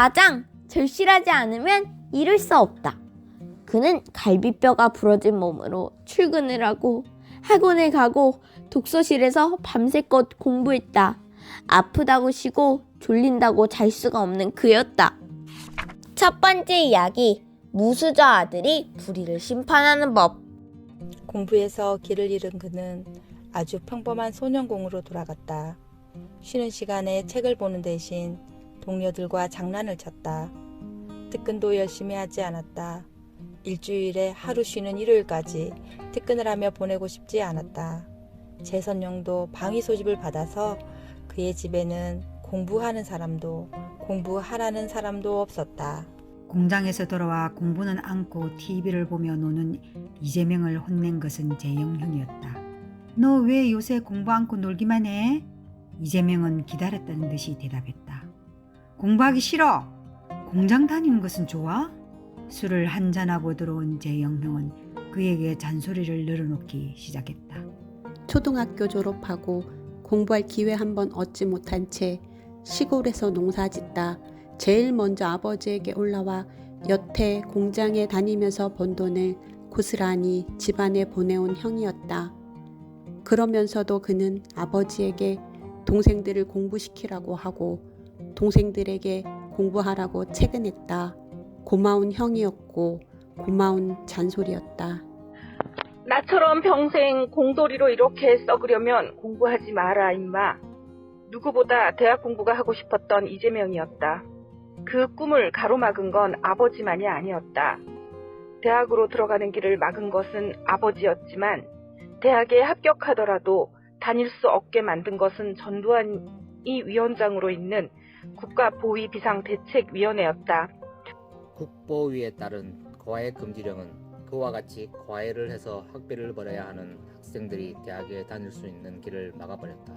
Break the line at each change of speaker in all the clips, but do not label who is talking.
가장 절실하지 않으면 이룰 수 없다. 그는 갈비뼈가 부러진 몸으로 출근을 하고 학원을 가고 독서실에서 밤새껏 공부했다. 아프다고 쉬고 졸린다고 잘 수가 없는 그였다. 첫 번째 이야기. 무수저 아들이 불의를 심판하는 법.
공부에서 길을 잃은 그는 아주 평범한 소년공으로 돌아갔다. 쉬는 시간에 책을 보는 대신 동료들과 장난을 쳤다. 특근도 열심히 하지 않았다. 일주일에 하루 쉬는 일요일까지 특근을 하며 보내고 싶지 않았다. 재선용도 방위 소집을 받아서 그의 집에는 공부하는 사람도 공부하라는 사람도 없었다.
공장에서 돌아와 공부는 않고 TV를 보며 노는 이재명을 혼낸 것은 재영형이었다. 너 왜 요새 공부 않고 놀기만 해? 이재명은 기다렸다는 듯이 대답했다. 공부하기 싫어. 공장 다니는 것은 좋아? 술을 한잔하고 들어온 재영형은 그에게 잔소리를 늘어놓기 시작했다.
초등학교 졸업하고 공부할 기회 한 번 얻지 못한 채 시골에서 농사 짓다 제일 먼저 아버지에게 올라와 여태 공장에 다니면서 번 돈을 고스란히 집안에 보내온 형이었다. 그러면서도 그는 아버지에게 동생들을 공부시키라고 하고 동생들에게 공부하라고 채근했다. 고마운 형이었고 고마운 잔소리였다.
나처럼 평생 공돌이로 이렇게 썩으려면 공부하지 마라, 임마. 누구보다 대학 공부가 하고 싶었던 이재명이었다. 그 꿈을 가로막은 건 아버지만이 아니었다. 대학으로 들어가는 길을 막은 것은 아버지였지만 대학에 합격하더라도 다닐 수 없게 만든 것은 전두환이 위원장으로 있는 국가보위비상대책위원회였다.
국보위에 따른 과외 금지령은 그와 같이 과외를 해서 학비를 벌어야 하는 학생들이 대학에 다닐 수 있는 길을 막아버렸다.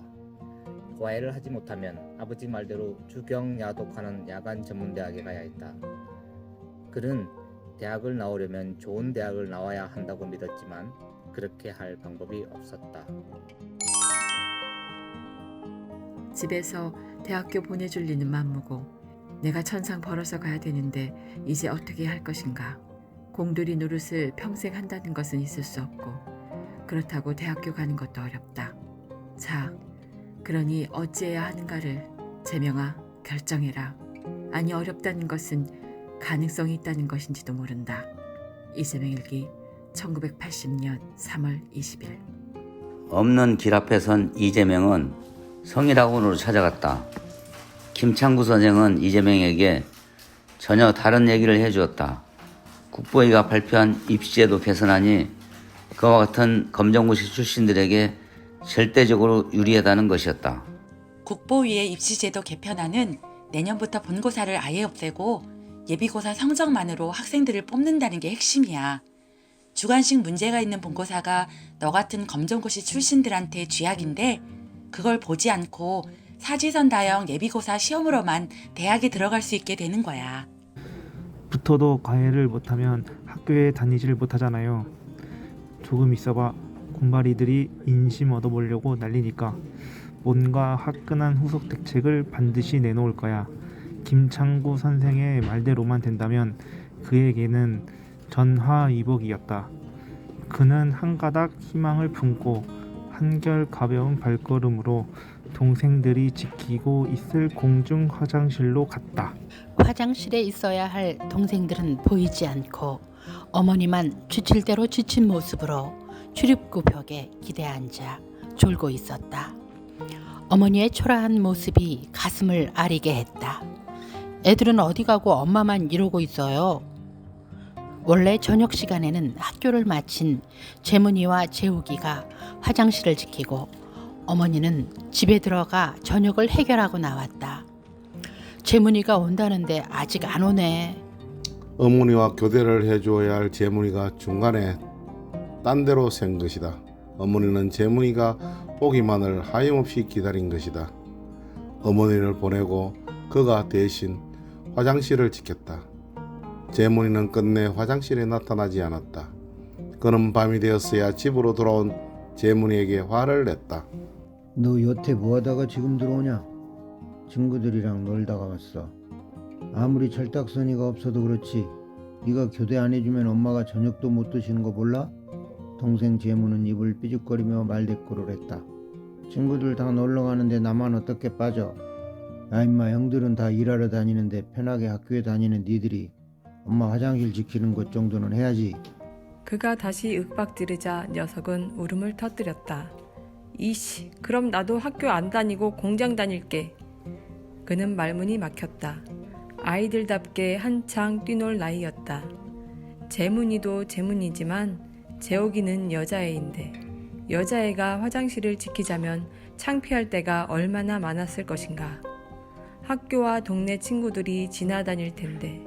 과외를 하지 못하면 아버지 말대로 주경야독하는 야간 전문대학에 가야 했다. 그는 대학을 나오려면 좋은 대학을 나와야 한다고 믿었지만 그렇게 할 방법이 없었다.
집에서 대학교 보내줄 리는 맘무고 내가 천상 벌어서 가야 되는데 이제 어떻게 할 것인가. 공들이 노릇을 평생 한다는 것은 있을 수 없고 그렇다고 대학교 가는 것도 어렵다. 자, 그러니 어찌해야 하는가를 제명아 결정해라. 아니 어렵다는 것은 가능성이 있다는 것인지도 모른다. 이재명 일기 1980년 3월 20일
없는 길 앞에 선 이재명은 성일학원으로 찾아갔다. 김창구 선생은 이재명에게 전혀 다른 얘기를 해주었다. 국보위가 발표한 입시제도 개선안이 그와 같은 검정고시 출신들에게 절대적으로 유리하다는 것이었다.
국보위의 입시제도 개편안은 내년부터 본고사를 아예 없애고 예비고사 성적만으로 학생들을 뽑는다는 게 핵심이야. 주관식 문제가 있는 본고사가 너 같은 검정고시 출신들한테 쥐약인데 그걸 보지 않고 사지선 다형 예비고사 시험으로만 대학에 들어갈 수 있게 되는 거야.
붙어도 과외를 못하면 학교에 다니지를 못하잖아요. 조금 있어봐 군바리들이 인심 얻어보려고 난리니까 뭔가 화끈한 후속 대책을 반드시 내놓을 거야. 김창구 선생의 말대로만 된다면 그에게는 전화위복이었다. 그는 한 가닥 희망을 품고 한결 가벼운 발걸음으로 동생들이 지키고 있을 공중 화장실로 갔다.
화장실에 있어야 할 동생들은 보이지 않고 어머니만 지칠대로 지친 모습으로 출입구 벽에 기대 앉아 졸고 있었다. 어머니의 초라한 모습이 가슴을 아리게 했다. 애들은 어디 가고 엄마만 이러고 있어요. 원래 저녁 시간에는 학교를 마친 재문이와 재욱이가 화장실을 지키고 어머니는 집에 들어가 저녁을 해결하고 나왔다. 재문이가 온다는데 아직 안 오네.
어머니와 교대를 해줘야 할 재문이가 중간에 딴 데로 샌 것이다. 어머니는 재문이가 오기만을 하염없이 기다린 것이다. 어머니를 보내고 그가 대신 화장실을 지켰다. 재문이는 끝내 화장실에 나타나지 않았다. 그는 밤이 되었어야 집으로 돌아온 재문이에게 화를 냈다.
너 여태 뭐 하다가 지금 들어오냐? 친구들이랑 놀다가 왔어.
아무리 철딱서니가 없어도 그렇지 네가 교대 안 해주면 엄마가 저녁도 못 드시는 거 몰라? 동생 재무는 입을 삐죽거리며 말대꾸를 했다. 친구들 다 놀러 가는데 나만 어떻게 빠져? 야 임마 형들은 다 일하러 다니는데 편하게 학교에 다니는 니들이 엄마 화장실 지키는 것 정도는 해야지.
그가 다시 윽박 지르자 녀석은 울음을 터뜨렸다. 이씨, 그럼 나도 학교 안 다니고 공장 다닐게. 그는 말문이 막혔다. 아이들답게 한창 뛰놀 나이였다. 재문이도 재문이지만 재옥이는 여자애인데 여자애가 화장실을 지키자면 창피할 때가 얼마나 많았을 것인가. 학교와 동네 친구들이 지나다닐 텐데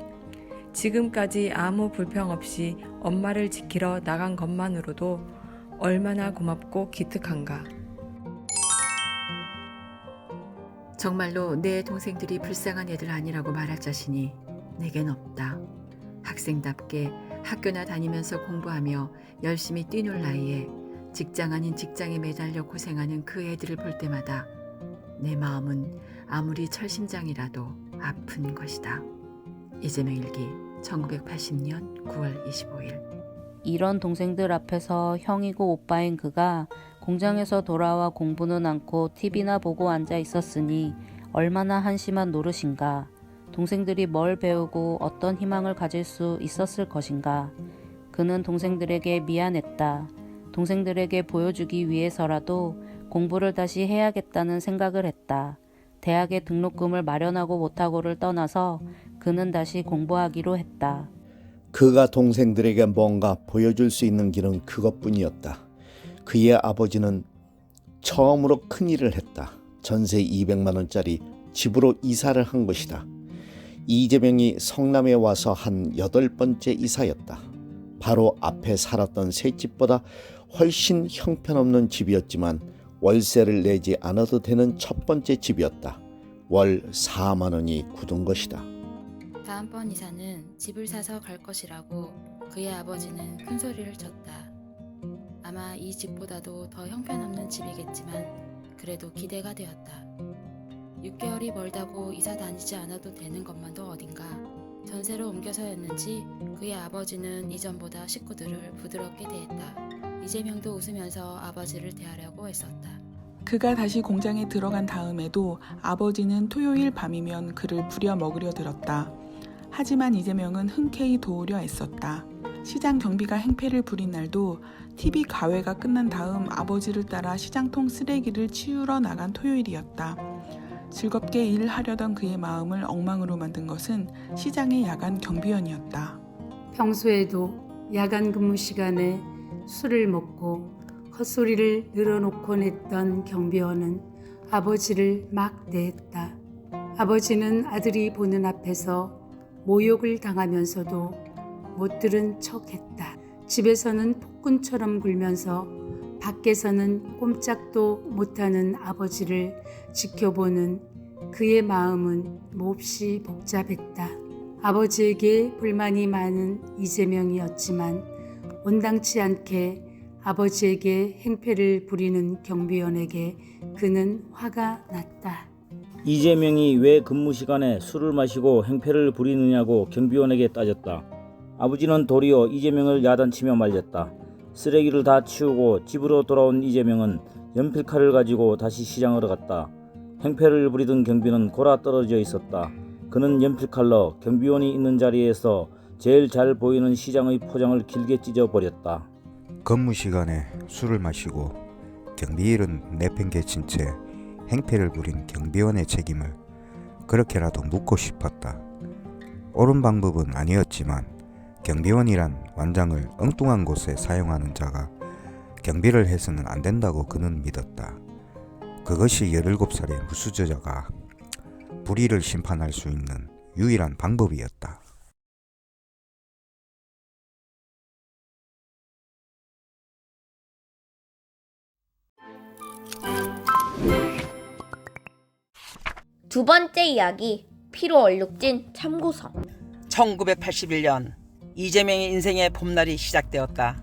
지금까지 아무 불평 없이 엄마를 지키러 나간 것만으로도 얼마나 고맙고 기특한가.
정말로 내 동생들이 불쌍한 애들 아니라고 말할 자신이 내겐 없다. 학생답게 학교나 다니면서 공부하며 열심히 뛰놀 나이에 직장 아닌 직장에 매달려 고생하는 그 애들을 볼 때마다 내 마음은 아무리 철심장이라도 아픈 것이다. 이재명 일기 1980년 9월 25일
이런 동생들 앞에서 형이고 오빠인 그가 공장에서 돌아와 공부는 않고 TV나 보고 앉아 있었으니 얼마나 한심한 노릇인가. 동생들이 뭘 배우고 어떤 희망을 가질 수 있었을 것인가. 그는 동생들에게 미안했다. 동생들에게 보여주기 위해서라도 공부를 다시 해야겠다는 생각을 했다. 대학에 등록금을 마련하고 못하고를 떠나서 그는 다시 공부하기로 했다.
그가 동생들에게 뭔가 보여줄 수 있는 길은 그것뿐이었다. 그의 아버지는 처음으로 큰 일을 했다. 전세 200만 원짜리 집으로 이사를 한 것이다. 이재명이 성남에 와서 한 여덟 번째 이사였다. 바로 앞에 살았던 새 집보다 훨씬 형편없는 집이었지만 월세를 내지 않아도 되는 첫 번째 집이었다. 월 4만 원이 굳은 것이다.
다음번 이사는 집을 사서 갈 것이라고 그의 아버지는 큰 소리를 쳤다. 아마 이 집보다도 더 형편없는 집이겠지만 그래도 기대가 되었다. 6개월이 멀다고 이사 다니지 않아도 되는 것만도 어딘가. 전세로 옮겨서였는지 그의 아버지는 이전보다 식구들을 부드럽게 대했다. 이재명도 웃으면서 아버지를 대하려고 애썼다.
그가 다시 공장에 들어간 다음에도 아버지는 토요일 밤이면 그를 부려 먹으려 들었다. 하지만 이재명은 흔쾌히 도우려 애썼다. 시장 경비가 행패를 부린 날도 TV 가회가 끝난 다음 아버지를 따라 시장통 쓰레기를 치우러 나간 토요일이었다. 즐겁게 일을 하려던 그의 마음을 엉망으로 만든 것은 시장의 야간 경비원이었다.
평소에도 야간 근무 시간에 술을 먹고 헛소리를 늘어놓곤 했던 경비원은 아버지를 막 대했다. 아버지는 아들이 보는 앞에서 모욕을 당하면서도 못 들은 척 했다. 집에서는 폭군처럼 굴면서 밖에서는 꼼짝도 못하는 아버지를 지켜보는 그의 마음은 몹시 복잡했다. 아버지에게 불만이 많은 이재명이었지만 온당치 않게 아버지에게 행패를 부리는 경비원에게 그는 화가 났다.
이재명이 왜 근무 시간에 술을 마시고 행패를 부리느냐고 경비원에게 따졌다. 아버지는 도리어 이재명을 야단치며 말렸다. 쓰레기를 다 치우고 집으로 돌아온 이재명은 연필칼을 가지고 다시 시장으로 갔다. 행패를 부리던 경비는 골아 떨어져 있었다. 그는 연필칼로 경비원이 있는 자리에서 제일 잘 보이는 시장의 포장을 길게 찢어 버렸다.
근무 시간에 술을 마시고 경비일은 내팽개친 채 행패를 부린 경비원의 책임을 그렇게라도 묻고 싶었다. 옳은 방법은 아니었지만 경비원이란 완장을 엉뚱한 곳에 사용하는 자가 경비를 해서는 안 된다고 그는 믿었다. 그것이 17살의 무수저자가 불의를 심판할 수 있는 유일한 방법이었다.
두 번째 이야기 피로 얼룩진 참고서
1981년 이재명의 인생의 봄날이 시작되었다.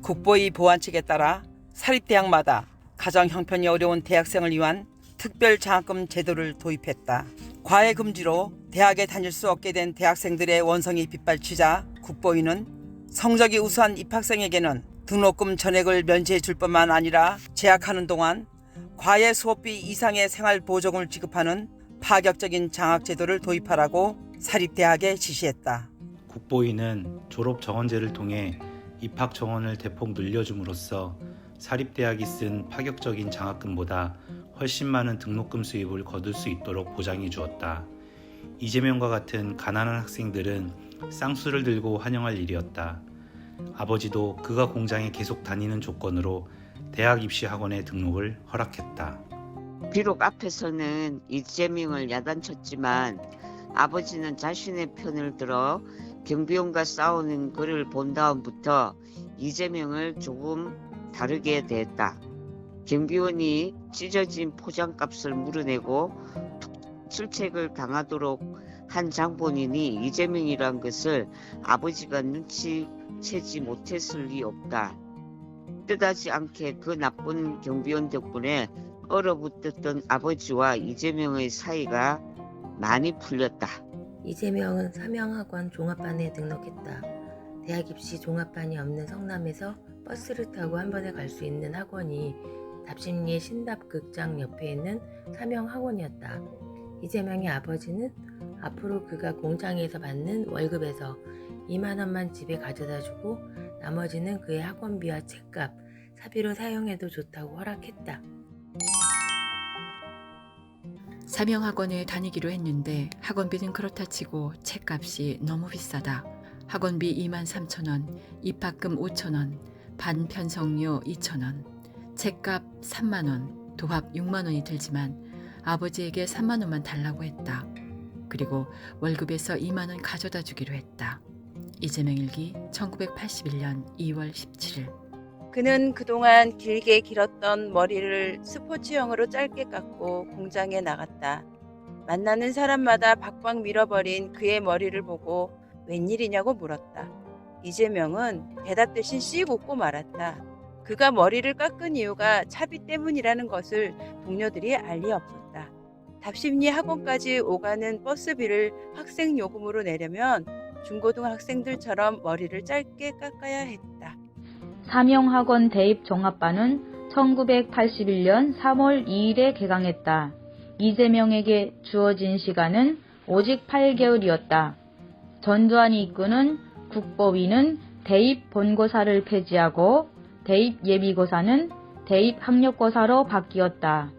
국보의 보완책에 따라 사립대학마다 가정 형편이 어려운 대학생을 위한 특별 장학금 제도를 도입했다. 과외 금지로
대학에 다닐 수 없게 된 대학생들의 원성이 빗발치자 국보위는 성적이 우수한 입학생에게는 등록금 전액을 면제해 줄 뿐만 아니라 재학하는 동안 과외 수업비 이상의 생활 보조금을 지급하는 파격적인 장학 제도를 도입하라고 사립대학에 지시했다.
국보위는 졸업 정원제를 통해 입학 정원을 대폭 늘려줌으로써 사립대학이 쓴 파격적인 장학금보다 훨씬 많은 등록금 수입을 거둘 수 있도록 보장해 주었다. 이재명과 같은 가난한 학생들은 쌍수를 들고 환영할 일이었다. 아버지도 그가 공장에 계속 다니는 조건으로 대학 입시 학원에 등록을 허락했다.
비록 앞에서는 이재명을 야단쳤지만 아버지는 자신의 편을 들어 경비원과 싸우는 그를 본 다음부터 이재명을 조금 다르게 대했다. 경비원이 찢어진 포장값을 물어내고 출첵을 당하도록 한 장본인이 이재명이란 것을 아버지가 눈치채지 못했을 리 없다. 뜻하지 않게 그 나쁜 경비원 덕분에 얼어붙었던 아버지와 이재명의 사이가 많이 풀렸다.
이재명은 삼형학원 종합반에 등록했다. 대학 입시 종합반이 없는 성남에서 버스를 타고 한 번에 갈 수 있는 학원이 답심리의 신답극장 옆에 있는 삼형학원이었다. 이재명의 아버지는 앞으로 그가 공장에서 받는 월급에서 2만 원만 집에 가져다 주고 나머지는 그의 학원비와 책값, 사비로 사용해도 좋다고 허락했다.
삼형학원에 다니기로 했는데 학원비는 그렇다 치고 책값이 너무 비싸다. 학원비 2만 3천 원, 입학금 5천 원, 반 편성료 2천 원, 책값 3만 원, 도합 6만 원이 들지만 아버지에게 3만 원만 달라고 했다. 그리고 월급에서 2만 원 가져다 주기로 했다. 이재명 일기 1981년 2월 17일
그는 그동안 길게 길었던 머리를 스포츠형으로 짧게 깎고 공장에 나갔다. 만나는 사람마다 박박 밀어버린 그의 머리를 보고 웬일이냐고 물었다. 이재명은 대답 대신 씩 웃고 말았다. 그가 머리를 깎은 이유가 차비 때문이라는 것을 동료들이 알리 없었다. 답심리 학원까지 오가는 버스비를 학생 요금으로 내려면 중고등 학생들처럼 머리를 짧게 깎아야 했다.
삼형학원 대입 종합반은 1981년 3월 2일에 개강했다. 이재명에게 주어진 시간은 오직 8개월이었다. 전두환 이끄는 국보위는 대입 본고사를 폐지하고 대입 예비고사는 대입 학력고사로 바뀌었다.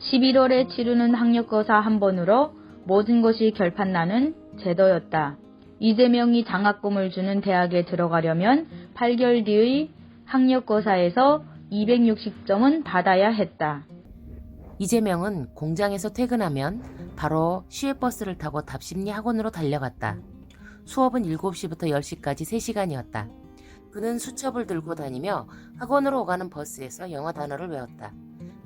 11월에 치르는 학력고사 한 번으로 모든 것이 결판나는 제도였다. 이재명이 장학금을 주는 대학에 들어가려면 8개월 뒤의 학력고사에서 260점은 받아야 했다.
이재명은 공장에서 퇴근하면 바로 시외버스를 타고 답심리 학원으로 달려갔다. 수업은 7시부터 10시까지 3시간이었다. 그는 수첩을 들고 다니며 학원으로 오가는 버스에서 영어 단어를 외웠다.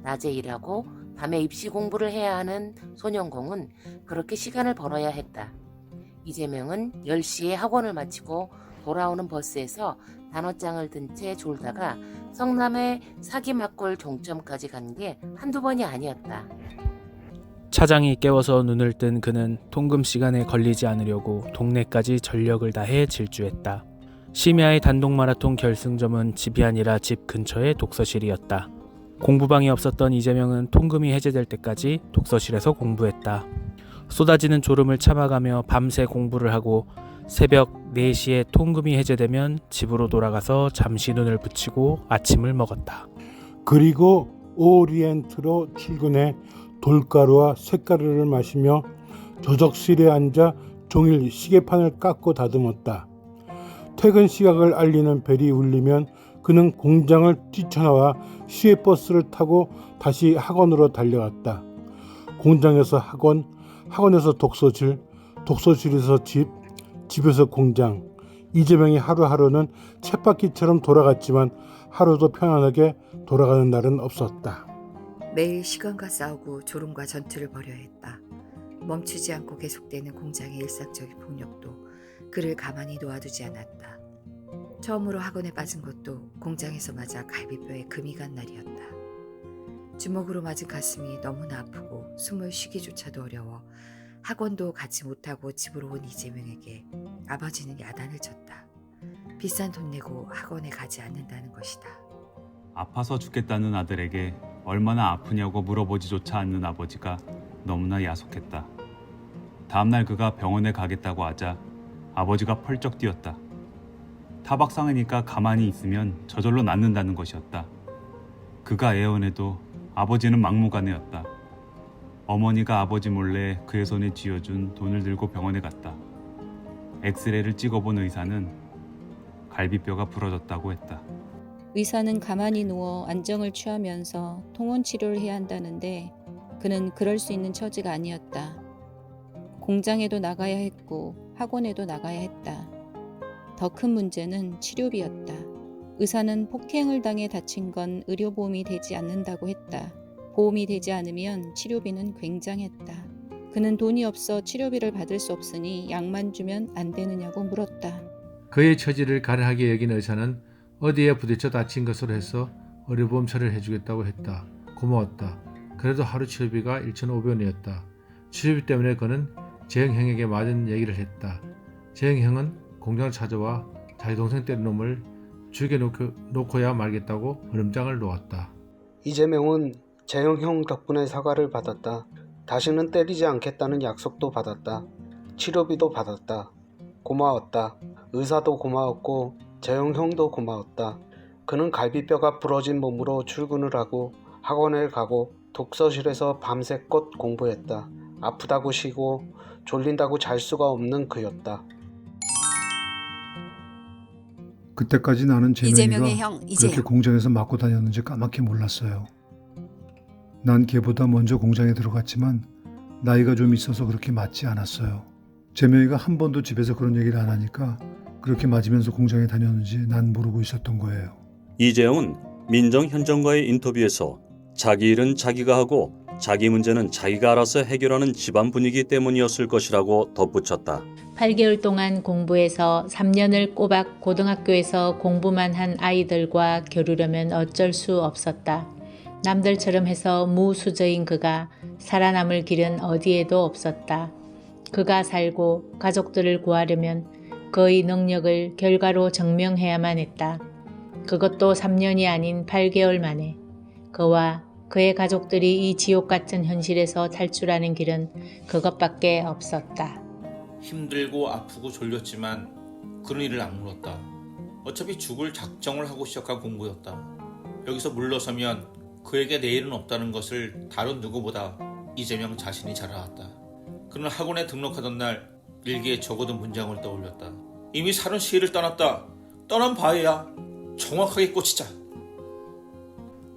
낮에 일하고 밤에 입시 공부를 해야 하는 소년공은 그렇게 시간을 벌어야 했다. 이재명은 10시에 학원을 마치고 돌아오는 버스에서 단어장을 든 채 졸다가 성남의 사기막골 종점까지 간 게 한두 번이 아니었다.
차장이 깨워서 눈을 뜬 그는 통금 시간에 걸리지 않으려고 동네까지 전력을 다해 질주했다. 심야의 단독 마라톤 결승점은 집이 아니라 집 근처의 독서실이었다. 공부방이 없었던 이재명은 통금이 해제될 때까지 독서실에서 공부했다. 쏟아지는 졸음을 참아가며 밤새 공부를 하고 새벽 4시에 통금이 해제되면 집으로 돌아가서 잠시 눈을 붙이고 아침을 먹었다.
그리고 오리엔트로 출근해 돌가루와 쇳가루를 마시며 조적실에 앉아 종일 시계판을 깎고 다듬었다. 퇴근 시각을 알리는 벨이 울리면 그는 공장을 뛰쳐나와 시외버스를 타고 다시 학원으로 달려갔다. 공장에서 학원, 학원에서 독서실, 독서실에서 집, 집에서 공장. 이재명이 하루하루는 쳇바퀴처럼 돌아갔지만 하루도 편안하게 돌아가는 날은 없었다.
매일 시간과 싸우고 졸음과 전투를 벌여야 했다. 멈추지 않고 계속되는 공장의 일상적인 폭력도 그를 가만히 놓아두지 않았다. 처음으로 학원에 빠진 것도 공장에서 맞아 갈비뼈에 금이 간 날이었다. 주먹으로 맞은 가슴이 너무나 아프고 숨을 쉬기조차도 어려워 학원도 가지 못하고 집으로 온 이재명에게 아버지는 야단을 쳤다. 비싼 돈 내고 학원에 가지 않는다는 것이다.
아파서 죽겠다는 아들에게 얼마나 아프냐고 물어보지조차 않는 아버지가 너무나 야속했다. 다음날 그가 병원에 가겠다고 하자 아버지가 펄쩍 뛰었다. 타박상이니까 가만히 있으면 저절로 낫는다는 것이었다. 그가 애원해도 아버지는 막무가내였다. 어머니가 아버지 몰래 그의 손에 쥐어준 돈을 들고 병원에 갔다. 엑스레이를 찍어본 의사는 갈비뼈가 부러졌다고 했다.
의사는 가만히 누워 안정을 취하면서 통원 치료를 해야 한다는데 그는 그럴 수 있는 처지가 아니었다. 공장에도 나가야 했고 학원에도 나가야 했다. 더 큰 문제는 치료비였다. 의사는 폭행을 당해 다친 건 의료보험이 되지 않는다고 했다. 보험이 되지 않으면 치료비는 굉장했다. 그는 돈이 없어 치료비를 받을 수 없으니 약만 주면 안 되느냐고 물었다.
그의 처지를 가려하게 여긴 의사는 어디에 부딪혀 다친 것으로 해서 의료보험 처리를 해주겠다고 했다. 고마웠다. 그래도 하루 치료비가 1,500원이었다. 치료비 때문에 그는 재영형에게 맞은 얘기를 했다. 재영형은 공장을 찾아와 자기 동생 때린 놈을 죽여놓고야 말겠다고 얼음장을 놓았다.
이재명은 재영 형 덕분에 사과를 받았다. 다시는 때리지 않겠다는 약속도 받았다. 치료비도 받았다. 고마웠다. 의사도 고마웠고 재영 형도 고마웠다. 그는 갈비뼈가 부러진 몸으로 출근을 하고 학원에 가고 독서실에서 밤새껏 공부했다. 아프다고 쉬고 졸린다고 잘 수가 없는 그였다.
그때까지 나는 재명이가
이재명의 형,
그렇게. 공장에서 맞고 다녔는지 까맣게 몰랐어요. 난 걔보다 먼저 공장에 들어갔지만 나이가 좀 있어서 그렇게 맞지 않았어요. 재명이가 한 번도 집에서 그런 얘기를 안 하니까 그렇게 맞으면서 공장에 다녔는지 난 모르고 있었던 거예요.
이재용은 민정 현정과의 인터뷰에서 자기 일은 자기가 하고 자기 문제는 자기가 알아서 해결하는 집안 분위기 때문이었을 것이라고 덧붙였다.
8개월 동안 공부해서 3년을 꼬박 고등학교에서 공부만 한 아이들과 겨루려면 어쩔 수 없었다. 남들처럼 해서 무수저인 그가 살아남을 길은 어디에도 없었다. 그가 살고 가족들을 구하려면 그의 능력을 결과로 증명해야만 했다. 그것도 3년이 아닌 8개월 만에 그와 그의 가족들이 이 지옥 같은 현실에서 탈출하는 길은 그것밖에 없었다.
힘들고 아프고 졸렸지만 그런 일을 악물었다. 어차피 죽을 작정을 하고 시작한 공부였다. 여기서 물러서면 그에게 내일은 없다는 것을 다른 누구보다 이재명 자신이 잘 알았다. 그는 학원에 등록하던 날 일기에 적어둔 문장을 떠올렸다. 이미 살은 시를 떠났다. 떠난 바에야 정확하게 꽂히자.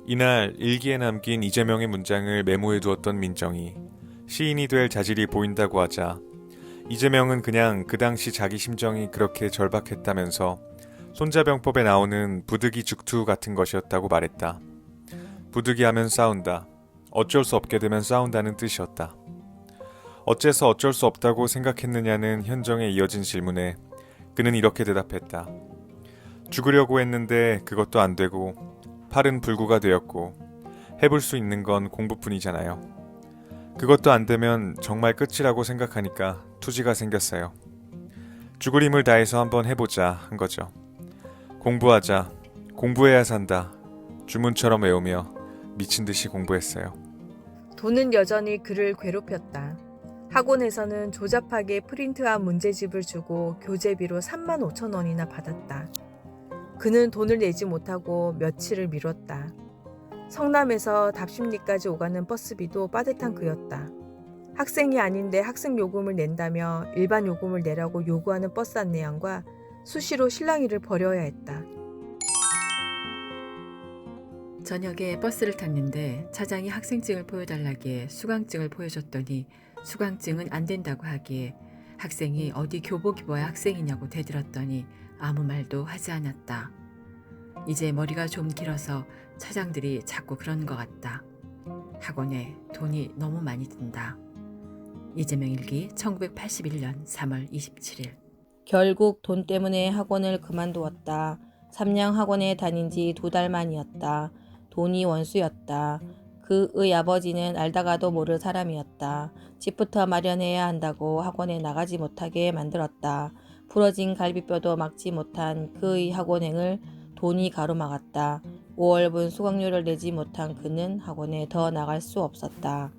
이날 일기에 남긴 이재명의 문장을 메모해 두었던 민정이 시인이 될 자질이 보인다고 하자 이재명은 그냥 그 당시 자기 심정이 그렇게 절박했다면서 손자병법에 나오는 부득이 죽투 같은 것이었다고 말했다. 부득이 하면 싸운다. 어쩔 수 없게 되면 싸운다는 뜻이었다. 어째서 어쩔 수 없다고 생각했느냐는 현정에 이어진 질문에 그는 이렇게 대답했다. 죽으려고 했는데 그것도 안 되고 팔은 불구가 되었고 해볼 수 있는 건 공부뿐이잖아요. 그것도 안 되면 정말 끝이라고 생각하니까 투지가 생겼어요. 죽을 힘을 다해서 한번 해보자 한 거죠. 공부하자. 공부해야 산다. 주문처럼 외우며 미친 듯이 공부했어요.
돈은 여전히 그를 괴롭혔다. 학원에서는 조잡하게 프린트한 문제집을 주고 교재비로 3만 5천 원이나 받았다. 그는 돈을 내지 못하고 며칠을 미뤘다. 성남에서 답심리까지 오가는 버스비도 빠듯한 그였다. 학생이 아닌데 학생 요금을 낸다며 일반 요금을 내라고 요구하는 버스 안내양과 수시로 실랑이를 벌여야 했다.
저녁에 버스를 탔는데 차장이 학생증을 보여달라기에 수강증을 보여줬더니 수강증은 안 된다고 하기에 학생이 어디 교복 입어야 학생이냐고 대들었더니 아무 말도 하지 않았다. 이제 머리가 좀 길어서 차장들이 자꾸 그런 것 같다. 학원에 돈이 너무 많이 든다. 이재명 일기 1981년 3월 27일
결국 돈 때문에 학원을 그만두었다. 삼양 학원에 다닌 지 두 달 만이었다. 돈이 원수였다. 그의 아버지는 알다가도 모를 사람이었다. 집부터 마련해야 한다고 학원에 나가지 못하게 만들었다. 부러진 갈비뼈도 막지 못한 그의 학원행을 돈이 가로막았다. 5월분 수강료를 내지 못한 그는 학원에 더 나갈 수 없었다.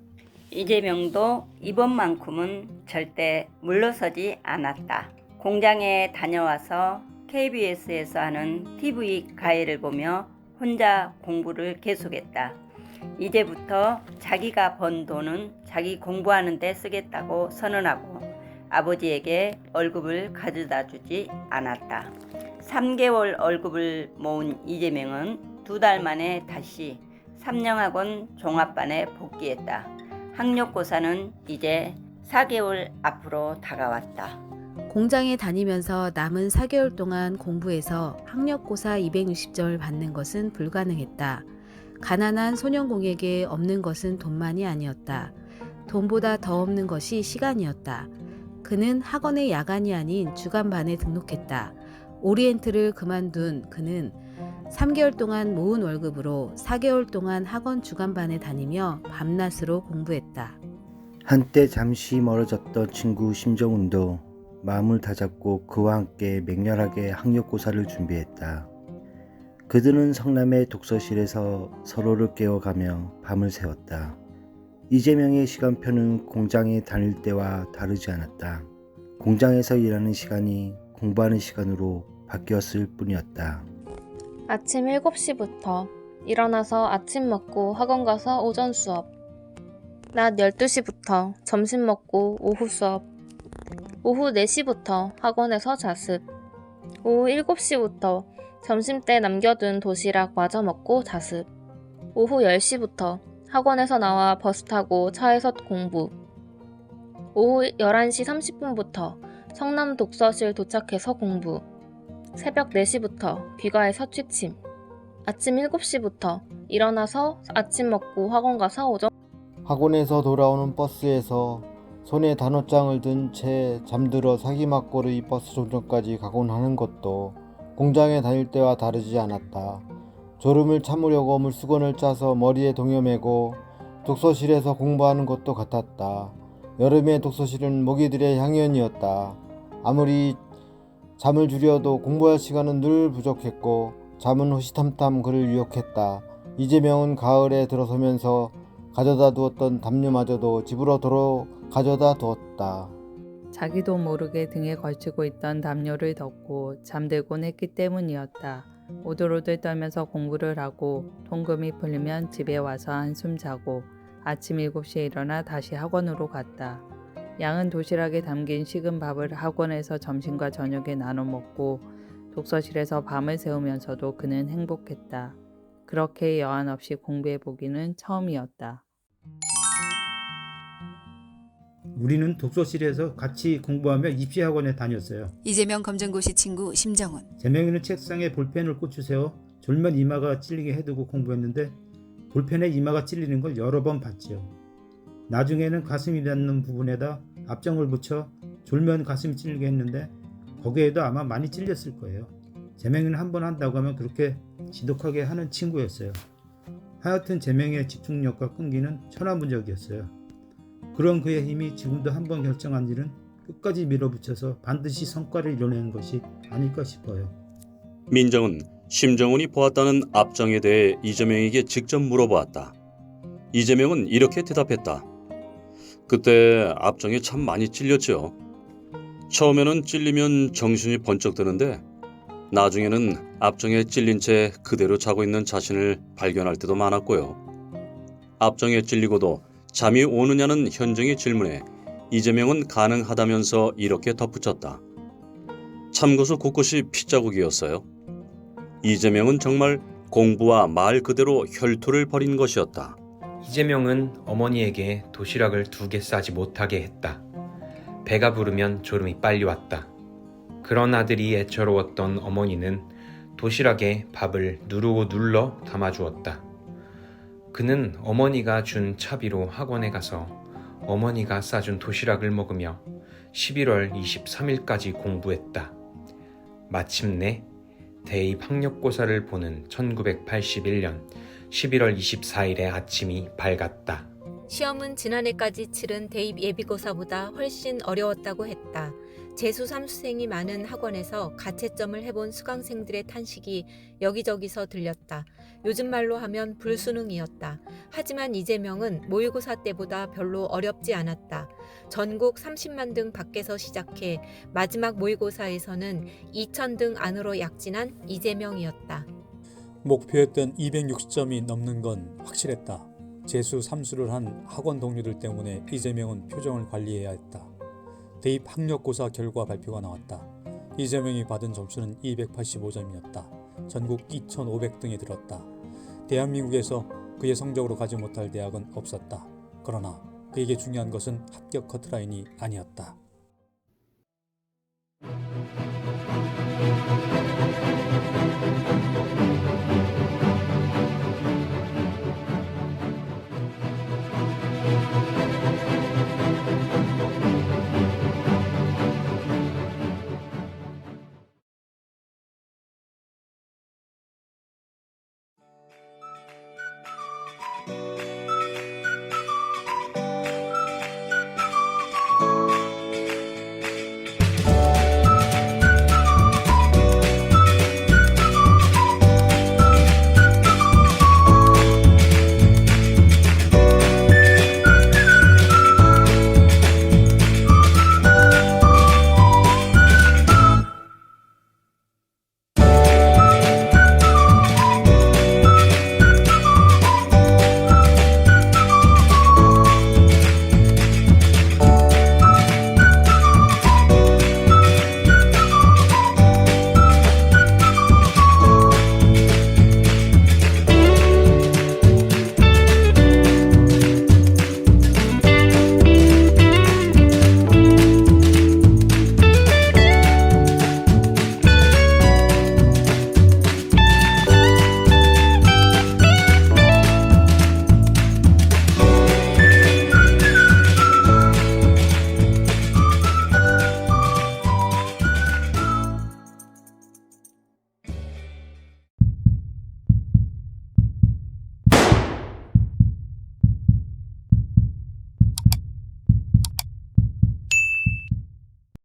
이재명도 이번만큼은 절대 물러서지 않았다. 공장에 다녀와서 KBS에서 하는 TV 가해를 보며 혼자 공부를 계속했다. 이제부터 자기가 번 돈은 자기 공부하는 데 쓰겠다고 선언하고 아버지에게 월급을 가져다 주지 않았다. 3개월 월급을 모은 이재명은 두 달 만에 다시 삼령학원 종합반에 복귀했다. 학력고사는 이제 4개월 앞으로 다가왔다.
공장에 다니면서 남은 4개월 동안 공부해서 학력고사 260점을 받는 것은 불가능했다. 가난한 소년공에게 없는 것은 돈만이 아니었다. 돈보다 더 없는 것이 시간이었다. 그는 학원의 야간이 아닌 주간반에 등록했다. 오리엔트를 그만둔 그는 3개월 동안 모은 월급으로 4개월 동안 학원 주간반에 다니며 밤낮으로 공부했다.
한때 잠시 멀어졌던 친구 심정훈도 마음을 다잡고 그와 함께 맹렬하게 학력고사를 준비했다. 그들은 성남의 독서실에서 서로를 깨워가며 밤을 새웠다. 이재명의 시간표는 공장에 다닐 때와 다르지 않았다. 공장에서 일하는 시간이 공부하는 시간으로 바뀌었을 뿐이었다.
아침 7시부터 일어나서 아침 먹고 학원 가서 오전 수업. 낮 12시부터 점심 먹고 오후 수업. 오후 4시부터 학원에서 자습. 오후 7시부터 점심때 남겨둔 도시락 마저 먹고 자습. 오후 10시부터 학원에서 나와 버스 타고 차에서 공부. 오후 11시 30분부터 성남 독서실 도착해서 공부. 새벽 4시부터 귀가해서 취침. 아침 7시부터 일어나서 아침 먹고 학원 가서 오전
학원에서 돌아오는 버스에서 손에 단어장을 든 채 잠들어 사기막고르이 버스 종점까지 가곤 하는 것도 공장에 다닐 때와 다르지 않았다. 졸음을 참으려고 물수건을 짜서 머리에 동여매고 독서실에서 공부하는 것도 같았다. 여름의 독서실은 모기들의 향연이었다. 아무리 잠을 줄여도 공부할 시간은 늘 부족했고 잠은 호시탐탐 그를 유혹했다. 이재명은 가을에 들어서면서 가져다 두었던 담요마저도 집으로 도로 가져다 두었다.
자기도 모르게 등에 걸치고 있던 담요를 덮고 잠들곤 했기 때문이었다. 오들오들 떨면서 공부를 하고 통금이 풀리면 집에 와서 한숨 자고 아침 7시에 일어나 다시 학원으로 갔다. 양은 도시락에 담긴 식은 밥을 학원에서 점심과 저녁에 나눠 먹고 독서실에서 밤을 새우면서도 그는 행복했다. 그렇게 여한 없이 공부해 보기는 처음이었다.
우리는 독서실에서 같이 공부하며 입시학원에 다녔어요.
이재명 검정고시 친구 심정훈.
재명이는 책상에 볼펜을 꽂혀 세워 졸면 이마가 찔리게 해두고 공부했는데 볼펜에 이마가 찔리는 걸 여러 번 봤지요. 나중에는 가슴이 닿는 부분에다 앞정을 붙여 졸면 가슴이 찔리게 했는데 거기에도 아마 많이 찔렸을 거예요. 재명이는 한 번 한다고 하면 그렇게 지독하게 하는 친구였어요. 하여튼 재명의 집중력과 끈기는 천하문적이었어요. 그런 그의 힘이 지금도 한 번 결정한 일은 끝까지 밀어붙여서 반드시 성과를 이뤄내는 것이 아닐까 싶어요.
민정은 심정훈이 보았다는 압정에 대해 이재명에게 직접 물어보았다. 이재명은 이렇게 대답했다. 그때 압정에 참 많이 찔렸죠. 처음에는 찔리면 정신이 번쩍 드는데 나중에는 압정에 찔린 채 그대로 자고 있는 자신을 발견할 때도 많았고요. 압정에 찔리고도 잠이 오느냐는 현정의 질문에 이재명은 가능하다면서 이렇게 덧붙였다. 참고서 곳곳이 핏자국이었어요. 이재명은 정말 공부와 말 그대로 혈투를 벌인 것이었다.
이재명은 어머니에게 도시락을 두 개 싸지 못하게 했다. 배가 부르면 졸음이 빨리 왔다. 그런 아들이 애처로웠던 어머니는 도시락에 밥을 누르고 눌러 담아주었다. 그는 어머니가 준 차비로 학원에 가서 어머니가 싸준 도시락을 먹으며 11월 23일까지 공부했다. 마침내 대입 학력고사를 보는 1981년
11월 24일의 아침이 밝았다.
시험은 지난해까지 치른 대입 예비고사보다 훨씬 어려웠다고 했다. 재수 삼수생이 많은 학원에서 가채점을 해본 수강생들의 탄식이 여기저기서 들렸다. 요즘 말로 하면 불수능이었다. 하지만 이재명은 모의고사 때보다 별로 어렵지 않았다. 전국 30만 등 밖에서 시작해 마지막 모의고사에서는 2천 등 안으로 약진한 이재명이었다.
목표했던 260점이 넘는 건 확실했다. 재수 삼수를 한 학원 동료들 때문에 이재명은 표정을 관리해야 했다. 대입 학력고사 결과 발표가 나왔다. 이재명이 받은 점수는 285점이었다. 전국 2,500등에 들었다. 대한민국에서 그의 성적으로 가지 못할 대학은 없었다. 그러나 그에게 중요한 것은 합격 커트라인이 아니었다.